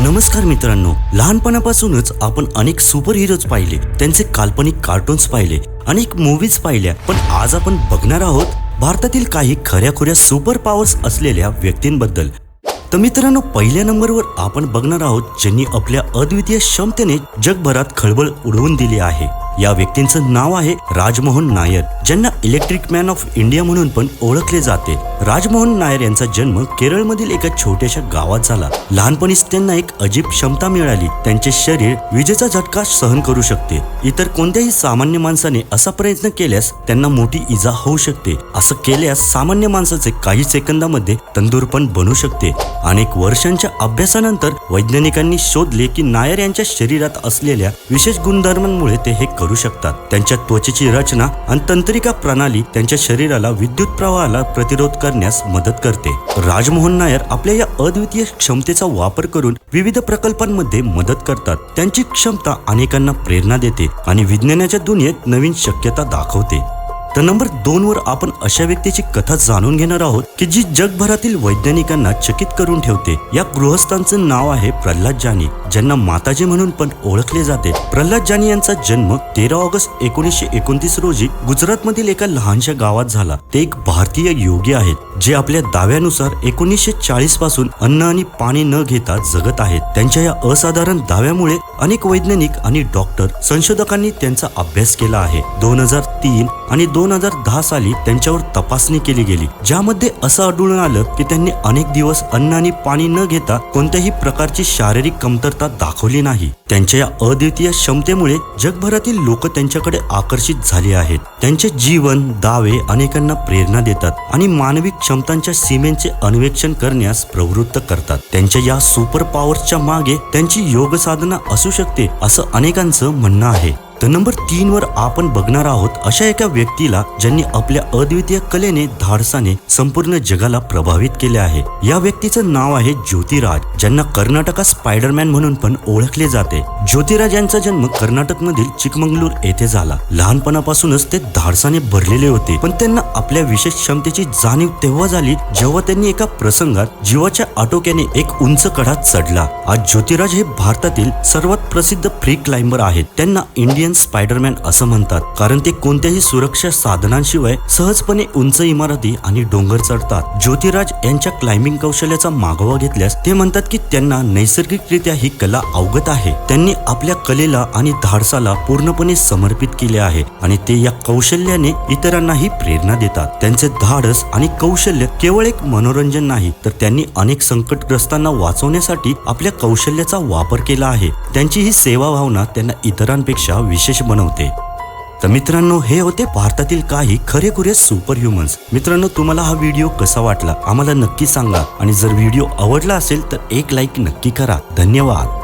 नमस्कार मित्रांनो लहानपणापासूनच आपण अनेक सुपर हिरोज पाहिले त्यांचे काल्पनिक कार्टून्स पाहिले अनेक मूवीज पाहिल्या पण आज आपण बघणार आहोत भारतातील काही खऱ्याखुऱ्या सुपर पॉवर्स असलेल्या व्यक्तींबद्दल. तर मित्रांनो पहिल्या नंबरवर आपण बघणार आहोत ज्यांनी आपल्या अद्वितीय क्षमतेने जगभरात खळबळ उडवून दिली आहे. या व्यक्तींचं नाव आहे राजमोहन नायर ज्यांना इलेक्ट्रिक मॅन ऑफ इंडिया म्हणून पण ओळखले जाते. राजमोहन नायर यांचा जन्म केरळमधील एका छोट्याशा गावात झाला. लहानपणीच त्यांना एक अजीब क्षमता मिळाली. त्यांचे शरीर विजेचा झटका सहन करू शकते. इतर कोणत्याही सामान्य माणसाने असा प्रयत्न केल्यास त्यांना मोठी इजा होऊ शकते. असं केल्यास सामान्य माणसाचे काही सेकंदामध्ये तंदूर पण बनू शकते. अनेक वर्षांच्या अभ्यासानंतर वैज्ञानिकांनी शोधले की नायर यांच्या शरीरात असलेल्या विशेष गुणधर्मांमुळे ते हे करू शकतात. त्यांच्या त्वचेची रचना आणि तंत्रिका प्रणाली त्यांच्या शरीराला विद्युत प्रवाहाला प्रतिरोध करण्यास मदत करते. राजमोहन नायर आपल्या या अद्वितीय क्षमतेचा वापर करून विविध प्रकल्पांमध्ये मदत करतात. त्यांची क्षमता अनेकांना प्रेरणा देते आणि विज्ञानाच्या दुनियेत नवीन शक्यता दाखवते. तर नंबर दोन वर आपण अशा व्यक्तीची कथा जाणून घेणार आहोत की जी जगभरातील वैज्ञानिकांना चकित करून ठेवते. या गृहस्थांचं नाव आहे प्रल्हाद जानी ज्यांना माताजी म्हणून पण ओळखले जाते. प्रल्हाद जानी यांचा जन्म तेरा ऑगस्ट एकोणीसशे एकोणतीस रोजी गुजरात मधील एका लहानशा गावात झाला. ते एक भारतीय योगी आहेत. जे आपल्या दाव्यानुसार एकोणीसशे चाळीसपासून अन्न आणि पाणी न घेता जगत आहेत. त्यांच्या या असाधारण दाव्यामुळे अनेक वैज्ञानिक आणि डॉक्टर संशोधकांनी त्यांचा अभ्यास केला आहे. दोन हजार तीन आणि दोन हजार दहा साली त्यांच्यावर तपासणी केली गेली ज्यामध्ये असं आढळून आलं की त्यांनी अनेक दिवस अन्न आणि पाणी न घेता कोणत्याही प्रकारची शारीरिक कमतरता दाखवली नाही. त्यांच्या या अद्वितीय क्षमतेमुळे जगभरातील लोक त्यांच्याकडे आकर्षित झाले आहेत. त्यांचे जीवन दावे अनेकांना प्रेरणा देतात आणि मानवी क्षमतांच्या सीमेचे अन्वेषण करण्यास प्रवृत्त करतात. त्यांच्या या सुपर पॉवरच्या मागे त्यांची योग साधना असू शकते असं अनेकांचं म्हणणं आहे. तर नंबर तीन वर आपण बघणार आहोत अशा एका व्यक्तीला ज्यांनी आपल्या अद्वितीय कलेने धाडसाने संपूर्ण जगाला प्रभावित केले आहे. या व्यक्तीचं नाव आहे ज्योतिराज. ज्यांना कर्नाटकात स्पायडरमॅन म्हणून पण ओळखले जाते. ज्योतिराज यांचा जन्म कर्नाटक मधील चिकमंगलूर येथे झाला. लहानपणापासूनच ते धाडसाने भरलेले होते. पण त्यांना आपल्या विशेष क्षमतेची जाणीव तेव्हा झाली जेव्हा त्यांनी एका प्रसंगात जीवाच्या आटोक्याने एक उंच कडा चढला. आज ज्योतिराज हे भारतातील सर्वात प्रसिद्ध फ्री क्लाइंबर आहेत. त्यांना इंडियन स्पायडरमॅन असं म्हणतात. कारण ते कोणत्याही सुरक्षा साधनांशिवाय सहजपणे उंच इमारती आणि डोंगर चढतात. ज्योतिराज यांच्या क्लाइम्बिंग कौशल्याचा मागोवा घेतल्यास ते म्हणतात की त्यांना नैसर्गिकरित्या ही कला अवगत आहे. त्यांनी आपल्या कलेला आणि धाडसाला पूर्णपणे समर्पित केले आहे आणि ते या कौशल्याने इतरांनाही प्रेरणा देतात. त्यांचे धाडस आणि कौशल्य केवळ एक मनोरंजन नाही तर त्यांनी अनेक संकटग्रस्तांना वाचवण्यासाठी आपल्या कौशल्याचा वापर केला आहे. त्यांची ही सेवा भावना त्यांना इतरांपेक्षा विशेष बनवते. तर मित्रांनो हे होते भारतातील काही खरेखुरे सुपर ह्युमन्स मित्रांनो तुम्हाला हा व्हिडिओ कसा वाटला? आम्हाला नक्की सांगा. आणि जर व्हिडिओ आवडला असेल तर एक लाईक नक्की करा. धन्यवाद.